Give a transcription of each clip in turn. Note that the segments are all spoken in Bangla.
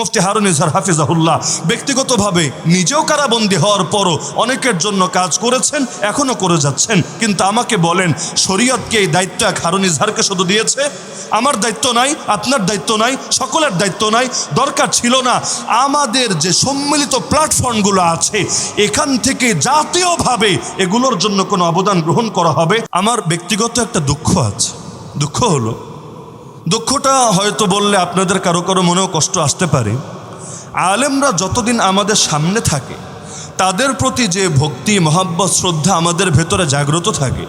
মুফতি হারুন ইজহার হাফিজাহুল্লাহ ব্যক্তিগতভাবে নিজেও কারাবন্দী হওয়ার পরও অনেকের জন্য কাজ করেছেন, এখনও করে যাচ্ছেন। কিন্তু আমাকে বলেন শরীয়তকে এই দায়িত্ব এক হারুন ইজহারকে শুধু দিয়েছে? আমার দায়িত্ব নাই, আপনার দায়িত্ব নাই, সকলের দায়িত্ব নাই, দরকার ছিল না। আমাদের যে সম্মিলিত প্ল্যাটফর্মগুলো আছে, এখান থেকে জাতীয়ভাবে এগুলোর জন্য কোনো অবদান গ্রহণ করা হবে। আমার ব্যক্তিগত একটা দুঃখ আছে। দুঃখ হলো দুঃখটা হয়তো বললে আপনাদের কারও কারও মনেও কষ্ট আসতে পারে। আলেমরা যতদিন আমাদের সামনে থাকে, তাদের প্রতি যে ভক্তি, মহাব্বত, শ্রদ্ধা আমাদের ভেতরে জাগ্রত থাকে,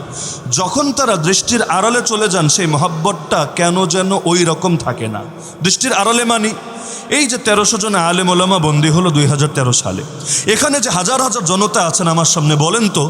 যখন তারা দৃষ্টির আড়ালে চলে যান, সেই মহাব্বতটা কেন যেন ওই রকম থাকে না। দৃষ্টির আড়ালে মানি এই যে তেরোশো জন আলেম ওলামা বন্দী হলো দুই হাজার তেরো সালে। এখানে যে হাজার হাজার জনতা আছেন আমার সামনে বলেন তো,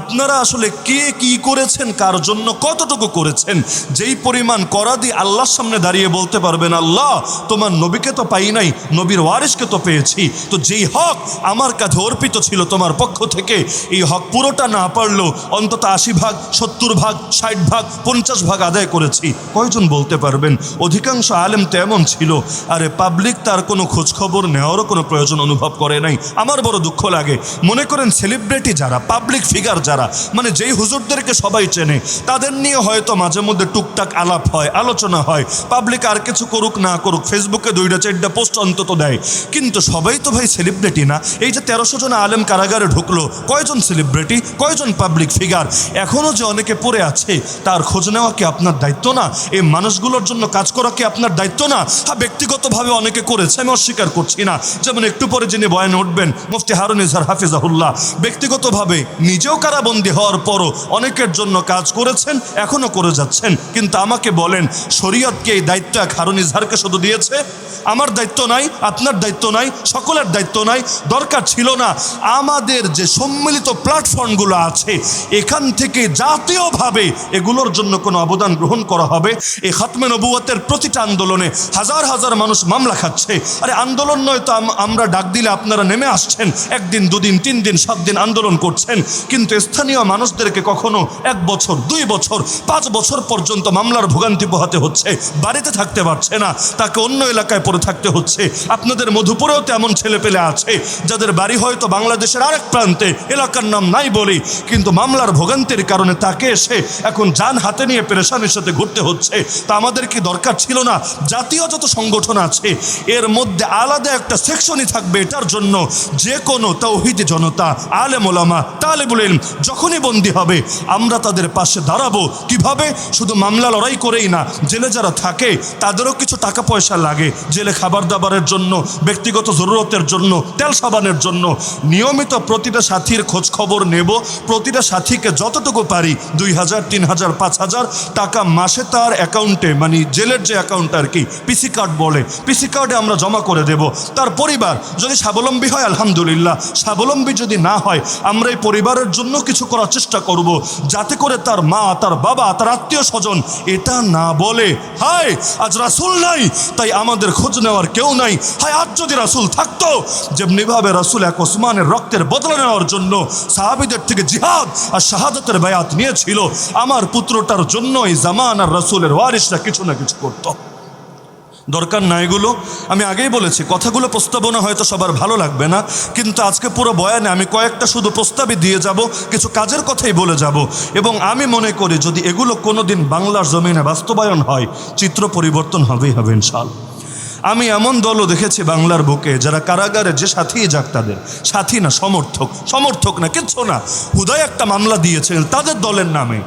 আপনারা আসলে কে কি করেছেন, কার জন্য কতটুকু করেছেন, যেই পরিমাণ করা দিয়ে আল্লাহর সামনে দাঁড়িয়ে বলতে পারবেন, আল্লাহ, তোমার নবীকে তো পাই নাই, নবীর ওয়ারিসকে তো পেয়েছি। তো যেই হক আমার কাছে অর্পিত ছিল তোমার পক্ষ থেকে, এই হক পুরোটা না পারলেও অন্তত আশি ভাগ, সত্তর ভাগ, ষাট ভাগ, পঞ্চাশ ভাগ আদায় করেছি। কয়জন বলতে পারবেন? অধিকাংশ আলেম তেমন ছিল। আরে পাবলিক তার কোনো খোঁজখবর নেওয়ারও কোনো প্রয়োজন অনুভব করে নাই। আমার বড় দুঃখ লাগে। মনে করেন সেলিব্রিটি যারা পাবলিক ফিগার যারা মানে যেই হুজুরদেরকে সবাই চেনে, তাদের নিয়ে হয়তো মাঝে মধ্যে টুকটাক আলাপ হয়, আলোচনা হয়। পাবলিক আর কিছু করুক না করুক ফেসবুকে দুইটা চারটা পোস্ট অন্তত দেয়। কিন্তু সবাই তো ভাই সেলিব্রিটি না। এই যে তেরোশো জন আলেম কারাগারে ঢুকলো, কয়জন সেলিব্রিটি কয়জন পাবলিক ফিগার এখনও যে অনেকে পড়ে আছে, তার খোঁজ নেওয়া কি আপনার দায়িত্ব না? এই মানুষগুলোর জন্য কাজ করা কি আপনার দায়িত্ব না? হ্যাঁ ব্যক্তিগতভাবে অনেকে করেছে, আমি অস্বীকার করছি না। যেমন একটু পরে যিনি বয়ানে উঠবেন, মুফতি হারুন ইজহার হাফিজাহুল্লাহ, ব্যক্তিগতভাবে নিজেও কারাবন্দী হওয়ার পরও অনেকের জন্য কাজ করেছেন, এখনও করে যাচ্ছেন। কিন্তু আমাকে বলেন শরীয়তকে এই দায়িত্ব এক হারুন ইজহারকে শুধু দিয়েছে? আমার দায়িত্ব নাই, আপনার দায়িত্ব নাই, সকলের দায়িত্ব নাই, দরকার ছিল না। আমাদের যে সম্মিলিত প্ল্যাটফর্মগুলো আছে, এখান থেকে জাতীয়ভাবে এগুলোর জন্য কোনো অবদান গ্রহণ করা হবে। এই খাতমে নবুয়তের প্রতিটা আন্দোলনে হাজার হাজার মানুষ মামলা খাচ্ছে আরে আন্দোলন নয় তো আমরা ডাক দিলে আপনারা নেমে আসছেন। একদিন, দুদিন, তিন দিন, সাত দিন আন্দোলন করছেন। কিন্তু স্থানীয় মানুষদেরকে কখনো এক বছর, দুই বছর, পাঁচ বছর পর্যন্ত মামলার ভোগান্তি পোহাতে হচ্ছে। বাড়িতে থাকতে পারছে না, তাকে অন্য এলাকায় পড়ে থাকতে হচ্ছে। আপনাদের মধুপুরেও তো এমন ছেলে পেলে আছে, যাদের বাড়ি হয়তো বাংলাদেশের আরেক প্রান্তে, এলাকার নাম নাই বলি। কিন্তু মামলার ভোগান্তির কারণে তাকে এসে এখন যান হাতে নিয়ে পেরেশানির সাথে ঘুরতে হচ্ছে। তা আমাদের কি দরকার ছিল না? জাতীয় যত সংগঠন আছে এর মধ্যে আলাদা একটা সেকশনই থাকবে এটার জন্য যে কোনো তৌহিদি জনতা, আলেম ওলামা, তালেবুল ইলম, যখনই বন্দী হবে, আমরা তাদের পাশে দাঁড়াবো। কীভাবে? শুধু মামলা লড়াই করেই না, জেলে যারা থাকে, তাদেরও কিছু টাকা পয়সা লাগে। জেলে খাবার দাবারের জন্য, ব্যক্তিগত জরুরতের জন্য, তেল সাবানের জন্য। নিয়মিত প্রতিটা সাথীর খোঁজ খবর নেব। প্রতিটা সাথীকে যতটুকু পারি, দুই হাজার, তিন হাজার, পাঁচ হাজার টাকা মাসে তার অ্যাকাউন্টে মানে জেলের যে অ্যাকাউন্ট আর কি পিসি কার্ড বলে পিসি কার্ডে আমরা জমা করে দেব। তার পরিবার যদি স্বাবলম্বী হয়, আলহামদুলিল্লাহ। স্বাবলম্বী যদি না হয়, আমরা এই পরিবারের জন্য কিছু করার চেষ্টা করব। যাতে করে তার মা, তার বাবা, তার আত্মীয় স্বজন এটা না বলে হায় আজ রাসুল নাই, তাই আমাদের খোঁজ নেওয়ার কেউ নাই। হায়, আজ যদি রাসুল থাকতো যেমনিভাবে রাসুল এক ওসমানের রক্তের বদলা নেওয়ার জন্য সাহাবিদের থেকে জিহাদ আর শাহাদতের বায়াত নিয়েছিল, আমার পুত্রটার জন্য এই জামান আর রাসুলের ওয়ারিসরা কিছু না কিছু করতো। দরকার না এগুলো। আমি আগেই বলেছি, কথাগুলো প্রস্তাবনা হয়তো সবার ভালো লাগবে না, কিন্তু আজকে পুরো বয়ানে আমি কয়েকটা শুধু প্রস্তাবই দিয়ে যাব, কিছু কাজের কথাই বলে যাব। এবং আমি মনে করি যদি এগুলো কোনো দিন বাংলার জমিনে বাস্তবায়ন হয়, চিত্র পরিবর্তন হবেই হবে ইনশাল আমি এমন দলও দেখেছি বাংলার বুকে যারা কারাগারে যে সাথী যাক তাদের। সাথী না, সমর্থক। সমর্থক না, কিচ্ছু না। হুদায় একটা মামলা দিয়েছেন তাদের দলের নামে।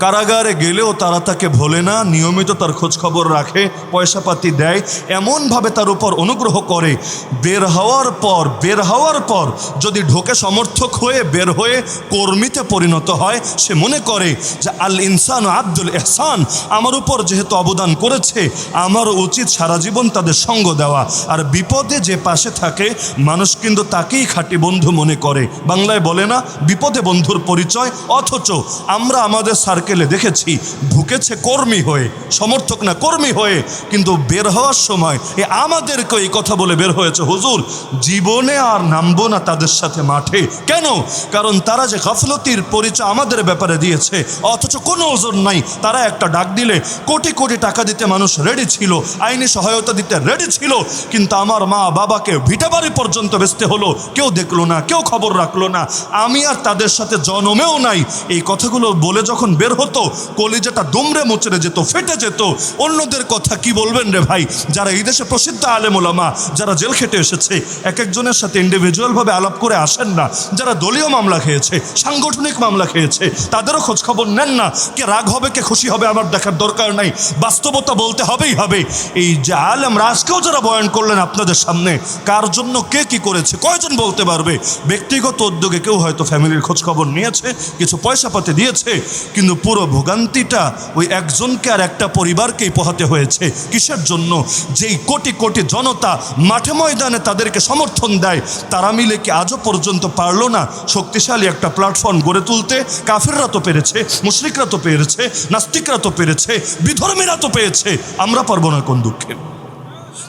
কারাগারে গেলেও তারা তাকে ভোলে না, নিয়মিত তার খোঁজ খবর রাখে, পয়সাপাতি দেয়, এমনভাবে তার উপর অনুগ্রহ করে। বের হওয়ার পর, বের হওয়ার পর যদি ঢোকে সমর্থক হয়ে, বের হয়ে কর্মীতে পরিণত হয়, সে মনে করে যে, আল ইনসান আব্দুল এহসান আমার উপর যেহেতু অবদান করেছে আমারও উচিত সারা জীবন তাদের সঙ্গ দেওয়া। আর বিপদে যে পাশে থাকে, মানুষ কিন্তু তাকেই খাঁটি বন্ধু মনে করে। বাংলায় বলে না, বিপদে বন্ধুর পরিচয়, অথচ আমরা আমাদের সার্কেলে দেখেছি ঢুকেছে কর্মী হয়ে, সমর্থক না, কর্মী হয়ে, কিন্তু বের হওয়ার সময় এ আমাদেরকে এই কথা বলে বের হয়েছে, হুজুর, জীবনে আর নামবো না তাদের সাথে মাঠে। কেন? কারণ তারা যে গাফলতির পরিচয় আমাদের ব্যাপারে দিয়েছে, অথচ কোনো ওজন নাই। তারা একটা ডাক দিলে কোটি কোটি টাকা দিতে মানুষ রেডি ছিল, আইনি সহায়তা দিতে রেডি ছিল, কিন্তু আমার মা বাবাকে ভিটা বাড়ি পর্যন্ত বেচতে হলো। কেউ দেখল না, কেউ খবর রাখল না। আমি আর তাদের সাথে জনমেও নাই। এই কথাগুলো বলে যখন বের হতো, কলিজাটা দুমড়ে মুচড়ে যেত, ফেটে যেত। অন্যদের কথা কি বলবেন রে ভাই? যারা এই দেশে প্রসিদ্ধ আলেমুলামা যারা জেল খেটে এসেছে এক একজনের সাথে ইন্ডিভিজুয়ালভাবে আলাপ করে আসেন না। যারা দলীয় মামলা খেয়েছে, সাংগঠনিক মামলা খেয়েছে, তাদেরও খোঁজ খবর নেন না। কে রাগ হবে, কে খুশি হবে, আমার দেখার দরকার নাই। বাস্তবতা বলতে হবেই হবে। এই যে আলেমরা আজকেও যারা বয়ান করলেন আপনাদের সামনে, কার জন্য কে কি করেছে, কয়জন বলতে পারবে? ব্যক্তিগত উদ্যোগে কেউ হয়তো ফ্যামিলির খোঁজ খবর নিয়েছে, কিছু পয়সা পাতে দিয়েছে, কিন্তু পুরো ভোগান্তিটা ওই একজনকে আর একটা পরিবারকেই পোহাতে হয়েছে। কিসের জন্য? যেই কোটি কোটি জনতা মাঠে ময়দানে তাদেরকে সমর্থন দেয়, তারা মিলে কি আজও পর্যন্ত পারল না শক্তিশালী একটা প্ল্যাটফর্ম গড়ে তুলতে? কাফেররা তো পেরেছে, মুশরিকরা তো পেরেছে, নাস্তিকরা তো পেরেছে, বিধর্মীরা তো পেয়েছে, আমরা পারব না কোন দুঃখে।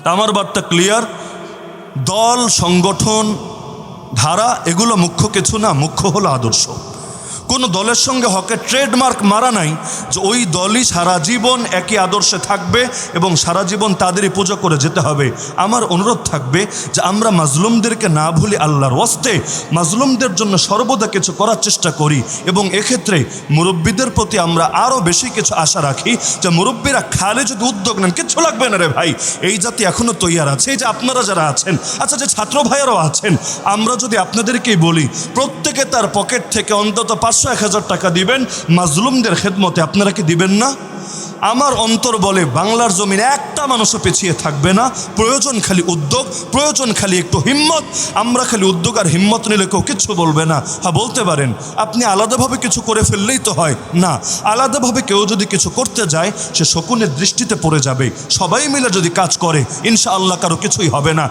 আমার বার্তা ক্লিয়ার দল সংগঠন ধারা এগুলো মুখ্য কিছু না মুখ্য হলো আদর্শ। কোনো দলের সঙ্গে হকে ট্রেডমার্ক মারা নাই যে ওই দলই সারা জীবন একই আদর্শে থাকবে এবং সারা জীবন তাদেরই পুজো করে যেতে হবে। আমার অনুরোধ থাকবে যে আমরা মাজলুমদেরকে না ভুলি আল্লাহর ওয়াস্তে মাজলুমদের জন্য সর্বদা কিছু করার চেষ্টা করি এবং এক্ষেত্রে মুরব্বীদের প্রতি আমরা আরও বেশি কিছু আশা রাখি যে মুরব্বীরা খালে যদি উদ্যোগ নেন, কিচ্ছু লাগবে না রে ভাই। এই জাতি এখনও তৈয়ার আছে, এই যে আপনারা যারা আছেন আচ্ছা যে ছাত্র ভাইয়েরাও আছেন, আমরা যদি আপনাদেরকেই বলি, প্রত্যেকে তার পকেট থেকে অন্তত পাঁচশো এক হাজার টাকা দিবেন, মাজলুমদের খেদমতে আপনারা কি দিবেন না? আমার অন্তর বলে বাংলার জমিন একটা মানুষও পিছিয়ে থাকবে না। প্রয়োজন খালি উদ্যোগ, প্রয়োজন খালি একটু হিম্মত। আমরা খালি উদ্যোগ আর হিম্মত নিলে কেউ কিচ্ছু বলবে না। হ্যাঁ বলতে পারেন, আপনি আলাদাভাবে কিছু করে ফেললেই তো হয়। না, আলাদাভাবে কেউ যদি কিছু করতে যায়, সে শকুনের দৃষ্টিতে পড়ে যাবে। সবাই মিলে যদি কাজ করে ইনশা আল্লাহ কারও কিছুই হবে না।